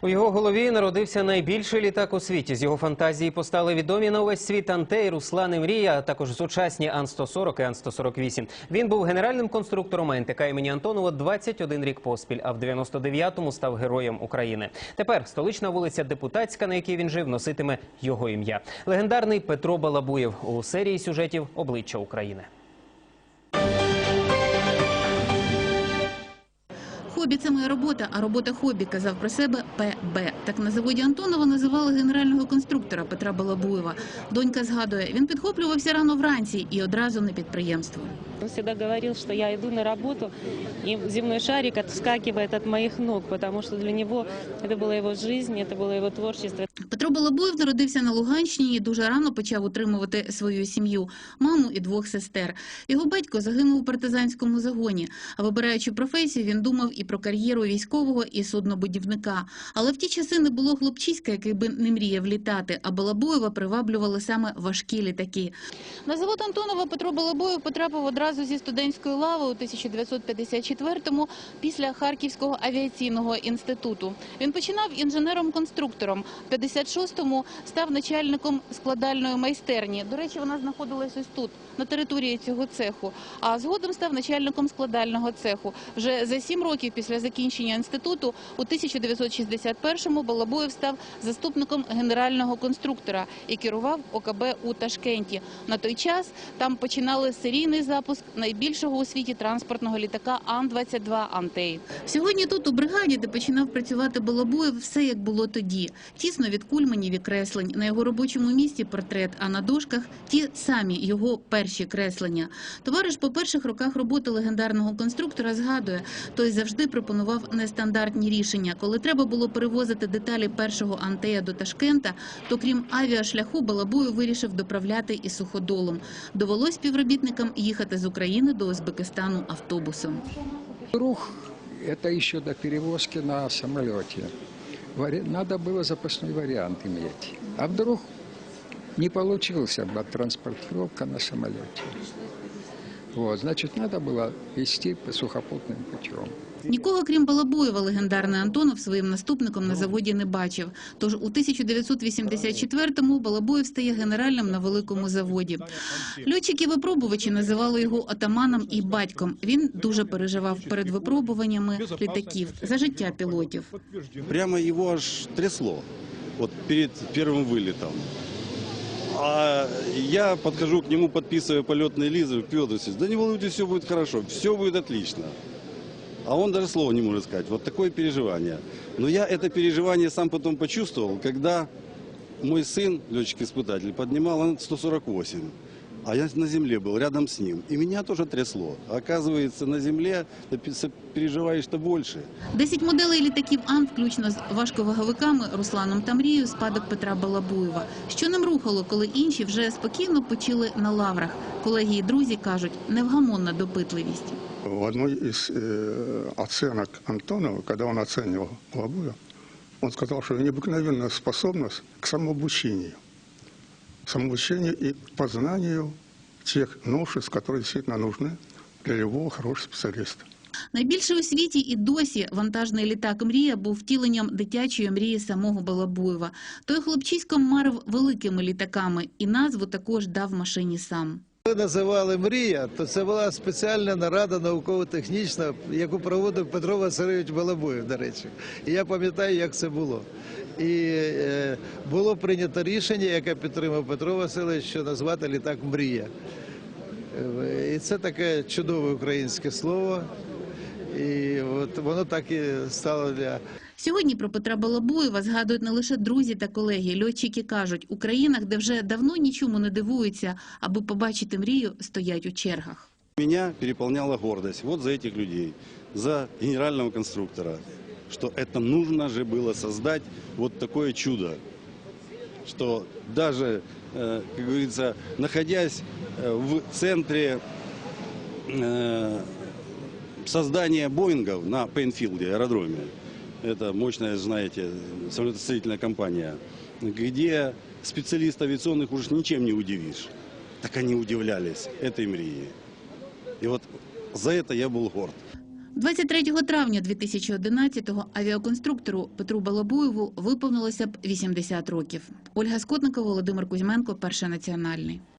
У його голові народився найбільший літак у світі. З його фантазії постали відомі на увесь світ Антей, Руслан і Мрія, а також сучасні Ан-140 і Ан-148. Він був генеральним конструктором АНТК імені Антонова 21 рік поспіль, а в 99-му став героєм України. Тепер столична вулиця Депутатська, на якій він жив, носитиме його ім'я. Легендарний Петро Балабуєв у серії сюжетів Обличчя України. Хобі це моя робота, а робота хобі, казав про себе ПБ. Так на заводі Антонова називали генерального конструктора Петра Балабуєва. Донька згадує, він підхоплювався рано вранці і одразу на підприємство. Он всегда говорил, что я иду на работу, и земной шарик отскакивает от моих ног, потому что для него это была его жизнь, это было его творчество. Петро Балабуєв народився на Луганщині і дуже рано почав утримувати свою сім'ю, маму і двох сестер. Його батько загинув у партизанському загоні. А вибираючи професію, він думав і про кар'єру військового і суднобудівника. Але в ті часи не було хлопчиська, який би не мріяв літати, а Балабуєва приваблювали саме важкі літаки. На завод Антонова Петро Балабуєв потрапив одразу зі студентської лави у 1954-му після Харківського авіаційного інституту. Він починав інженером-конструктором. В 56-му став начальником складальної майстерні. До речі, вона знаходилась ось тут, на території цього цеху. А згодом став начальником складального цеху. Вже за сім років після закінчення інституту у 1961-му Балабоєв став заступником генерального конструктора і керував ОКБ у Ташкенті. На той час там починали серійний запуск найбільшого у світі транспортного літака Ан-22 «Антей». Сьогодні тут, у бригаді, де починав працювати Балабоєв, все як було тоді. Тісно від кульманів і креслень. На його робочому місці портрет, а на дошках ті самі його перші креслення. Товариш по перших роках роботи легендарного конструктора згадує, той завжди пропонував нестандартні рішення. Коли треба було перевозити деталі першого антея до Ташкента, то крім авіашляху Балабою вирішив доправляти і суходолом. Довелось співробітникам їхати з України до Узбекистану автобусом. Рух – это еще до перевозки на самолете. Вари- Надо было запасной вариант иметь. А вдруг не получился бы транспортировка на самолете. Вот, значит, надо было вести по сухопутным путем. Нікого, крім Балабоєва, легендарний Антонов своїм наступником на заводі не бачив. Тож у 1984-му Балабоєв стає генеральним на великому заводі. Льотчики-випробувачі називали його атаманом і батьком. Він дуже переживав перед випробуваннями літаків за життя пілотів. Прямо его аж трясло вот перед первым вылетом. А я подхожу к нему, подписываю полетный лист, говорю, Петр Васильевич, да не волнуйтесь, все будет хорошо, все будет отлично. А он даже слова не может сказать. Вот такое переживание. Но я это переживание сам потом почувствовал, когда мой сын, летчик-испытатель, поднимал Ан-148. А я на земле был, рядом с ним. И меня тоже трясло. Оказывается, на земле ты пе- переживаешь-то больше. Десять моделей літаків Ан, включно з важковаговиками Русланом та Мрією, спадок Петра Балабуєва. Що ним рухало, коли інші вже спокійно почили на лаврах. Колеги і друзі кажуть, невгамонна допитливість. В одной из э, оценок Антонова, когда он оценивал Лобуя, он сказал, что у него необыкновенная способность к самообучению. Самообучению и познанию тех новшеств, которые действительно нужны для любого хорошего специалиста. Найбільше у світі і досі вантажний літак «Мрія» був втіленням дитячої мрії самого Балабуєва. Той хлопчисько марив великими літаками і назву також дав машині сам. Називали мрія, то це була спеціальна нарада науково-технічна, яку проводив Петро Васильович Балабуєв, до речі. І я пам'ятаю, як це було. І е, було прийнято рішення, яке підтримав Петро Васильович, що назвати літак Мрія. Е, І це таке чудове українське слово. І от воно так і стало для Сьогодні про Петра Балабуєва згадують не лише друзі та колеги. Льотчики кажуть, у країнах, де вже давно нічому не дивуються, аби побачити мрію, стоять у чергах. Меня переполняла гордость вот за этих людей, за генерального конструктора, что это нужно же было создать вот такое чудо, что даже, э, как говорится, находясь э, в центре э, создания Боингов на Пейнфилде аэродроме, это мощная, знаете, самолетостроительная компания, где специалистов авиационных уж ничем не удивишь. Так они удивлялись этой мрии. И вот за это я был горд. 23 травня 2011-го авіаконструктору Петру Балабуєву виповнилося б 80 років. Ольга Скотникова, Володимир Кузьменко, Перший національний.